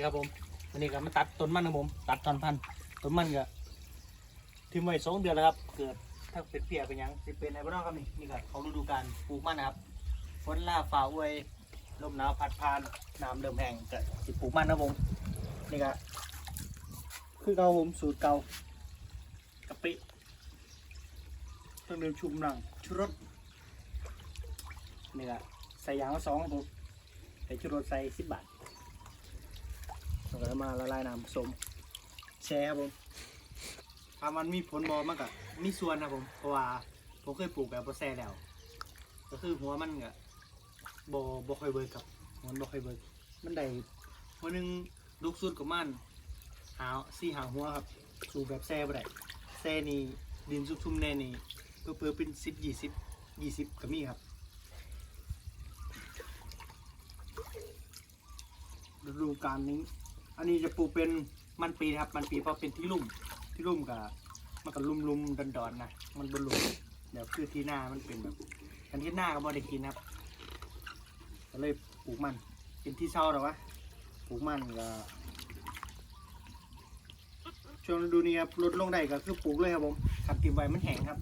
ดีครับผมวันนี้ก็มาตัดต้นมันครับผม ตัดตอนพันต้นมันก็ทิ้งไว้สองเดือนแล้วครับ เกิดถ้าเป็นเปียเป็นยังสิเป็นอะไรบ้างครับนี่นี่ก็เขาฤดูกาลปลูกมันนะครับฝนล่าฝ่าอวยลมหนาวพัดพานน้ำเริ่มแห้งก็สิปลูกมันนะครับผมนี่ก็คือเก่าผมสูตรเก่ากะปิต้องเดิมชุมหลังชุรสนี่ก็ใส่ยางละสองครับผมใส่ชุรสใส่สิบบาท แล้วมาละลายน้ำผสมแช่ครับผมถ้ามันมีผลบอมากอะมีส่วนนะผมเพราะว่าผมเคยปลูกแบบบ่แซ่แล้ว ก็คือหัวมันก็บ่บ่ค่อยเบิร์กับหัวมันบ่ค่อยเบิร์มันได้หัวหนึงลูกสุดกับมันหาสี่หาหัวครับปลูกแบบแซ่บ่ได้แซ่นี่ดินซุ่มๆแน่นี่เพื่อๆเป็นสิบยี่สิบยี่สิบก็มีครับฤดูกาลนี้ อันนี้จะปลูกเป็นมันปีนะครับ มันปีเพราะเป็นที่ลุ่ม ที่ลุ่มกับมันก็ลุ่มลุ่มดอนดอนๆนะ มันบนลุ่มเดี๋ยวคือที่หน้ามันเป็นแบบอันที่หน้าก็บ่ได้กินครับ ก็เลยปลูกมัน เป็นที่เช่าหรอวะ ปลูกมันก็ช่วงฤดูนี้ครับลดลงได้ก็คือปลูกเลยครับผมขัดติมไว้มันแห้งครับ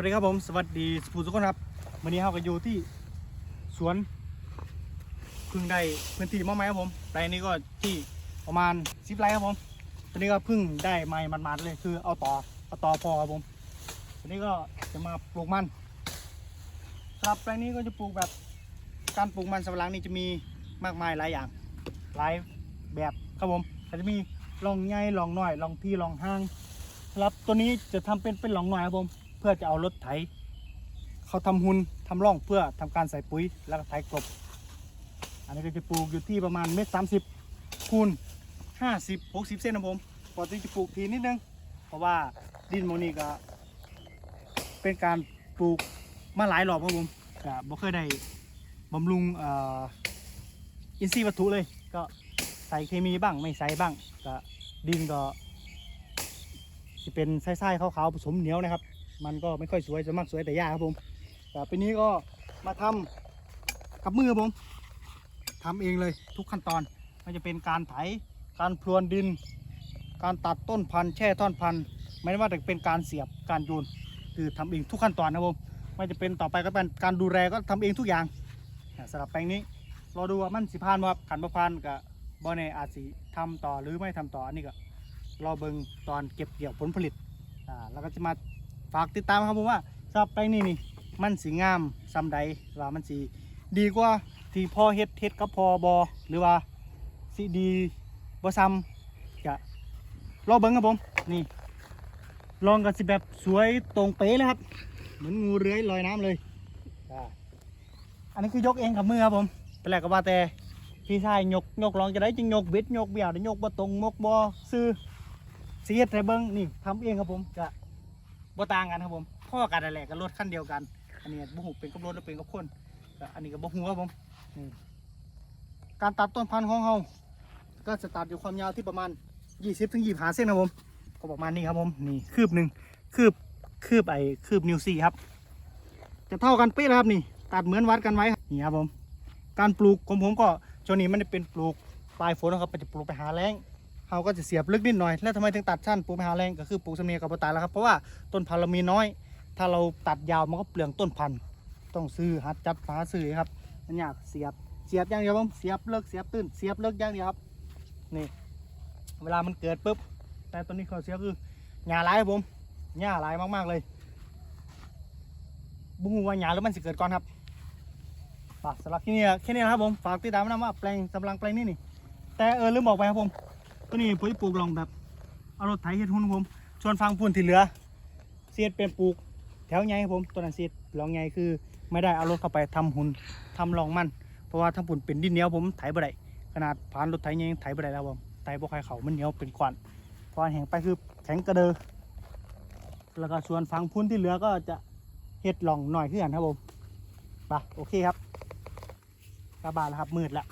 วัสดีครับผม สวัสดีผู้ทุกคนครับวันนี้เราก็อยู่ที่สวนเพึ่งได้พื้นที่มากไหมครับผมแปลงนี้ก็ที่ประมาณสิบไร่ครับผมตอนนี้ก็เพิ่งได้ไม้มันๆเลย คือเอาต่อเอาต่อพอครับผมตอนนี้ก็จะมาปลูกมันสำหรับแปลงนี้ก็จะปลูกแบบการปลูกมันสำปะหลังนี่จะมีมากมายหลายอย่าง หลายแบบครับผมอาจจะมีลองใหญ่ลองน้อยลองที่ลองห้างสำหรับตัวนี้จะทำเป็นเป็นลองน้อยครับผม เพื่อจะเอารถไถ เขาทำหุนทำร่องเพื่อทำการใส่ปุ๋ยแล้วก็ไถกลบ อันนี้ก็จะปลูกอยู่ที่ประมาณเมตรสามสิบคูณห้าสิบหกสิบเซนนะผมก่อนที่จะปลูกทีนิดนึง เพราะว่าดินโมนี่ก็ เป็นการปลูกมาหลายรอบครับผมก็บ่เคยได้บำรุงอินทรีย์วัตถุเลย ก็ใส่เคมีบ้างไม่ใส่บ้างก็ดินก็จะเป็นไส้ๆขาวๆผสมเหนียวนะครับ มันก็ไม่ค่อยสวยจะมากสวยแต่ยากครับผมแต่ปีนี้ก็มาทำกับมือผมทำเองเลยทุกขั้นตอนไม่ว่าจะเป็นการไถการพรวนดิน การตัดต้นพันธุ์แช่ท่อนพันธุ์ไม่ว่าจะเป็นการเสียบการโยนคือทำเองทุกขั้นตอนนะครับผมไม่จะเป็นต่อไปก็เป็นการดูแลก็ทำเองทุกอย่างสำหรับแปลงนี้รอดูว่ามันสิพานว่าขันประพานกับบอเนอาจสิทำต่อหรือไม่ทำต่ออันนี้ก็รอเบิงตอนเก็บเกี่ยวผลผลิตอ่าแล้วก็จะมา ฝากติดตามครับผมว่าสำหรับแปลงนี้นี่มันสีงามซ้ำใดว่ามันสีดีกว่าที่พ่อเฮ็ดเฮ็ดกับพอบอหรือว่าสิดีบ่ซ้ำจะรอเบิ้งครับผมนี่ ลองกันสิแบบสวยตรงเป๊ะเลยครับ เหมือนงูเลื้อยลอยน้ำเลยอันนี้คือยกเองกับมือครับผมเป็นแรกก็ว่าแต่พี่ชายยกยกลองจะได้จึงยกบิดยกเบี่ยวได้ยกบ่ตรงมกบ่ซื้อเสียดให้เบิ้งนี่ทำเองครับผมจะ บ่ต่างกันครับผมพ่อกันนั่นแหละกับรถคันเดียวกัน อันนี้บ่หูเป็นกับรถแล้วเป็นกับคนก็อันนี้ก็บ่หูครับผมการตัดต้นพันธุ์ของเฮาก็จะตัดอยู่ความยาวที่ประมาณ 20ถึง25เซนครับผมก็ประมาณนี้ครับผมนี่คืบหนึ่งคืบคืบไอ้คืบนิวสี่ครับ จะเท่ากันเป๊ะครับนี่ ตัดเหมือนวัดกันไว้ครับนี่ครับผม การปลูกของผมก็ช่วงนี้มันจะเป็นปลูกปลายฝนนะครับมันจะปลูกไปหาแรง เราก็จะเสียบลึกนิดหน่อย แล้วทำไมถึงตัดสั้นปลูกไปหาแรงก็คือปลูกสำเนียงกับปตายแล้วครับ เพราะว่าต้นพันธุ์เรามีน้อย ถ้าเราตัดยาวมันก็เปลืองต้นพันธุ์ต้องซื้อหัดจับหาซื้อครับมันอยากเสียบเสียบอย่างเดียวผมเสียบเลิกเสียบตื้นเสียบเลิกอย่างเดียวครับนี่เวลามันเกิดปุ๊บแต่ตัวนี้ข้อเสียคือหญ้าหลายครับผมหญ้าหลายมากๆเลยบุ้งว่าหญ้าหรือมันสิเกิดก่อนครับฝากสำหรับที่นี่แค่นี้นะครับผมฝากติดตามนะว่าแปลงกำลังแปลงนี่นี่แต่เออลืมบอกไปครับผม ตัวนี้ผมปลูกลองแบบเอารถไถเฮ็ดหุ่นผมชวนฟังพุ่นที่เหลือเสียดเป็นปลูก แถวใหญ่ครับผมตัวนั้นเสียดลองใหญ่คือ ไม่ได้เอารถเข้าไปทำหุ่นทำรองมัน เพราะว่าถ้าปุ่นเป็นดินเหนียวผมไถบ่ได้ขนาดผ่านรถไถยังไถบ่ได้แล้วผมไถบ่ใครเขามันเหนียวเป็นกวนพอแห้งไปคือแข็งกระเดอแล้วก็ส่วนฝั่งพุ่นที่เหลือก็จะเห็ดหลองหน่อยขึ้นกันครับผมไปโอเคครับกลับานแล้วครับมืดแล้ว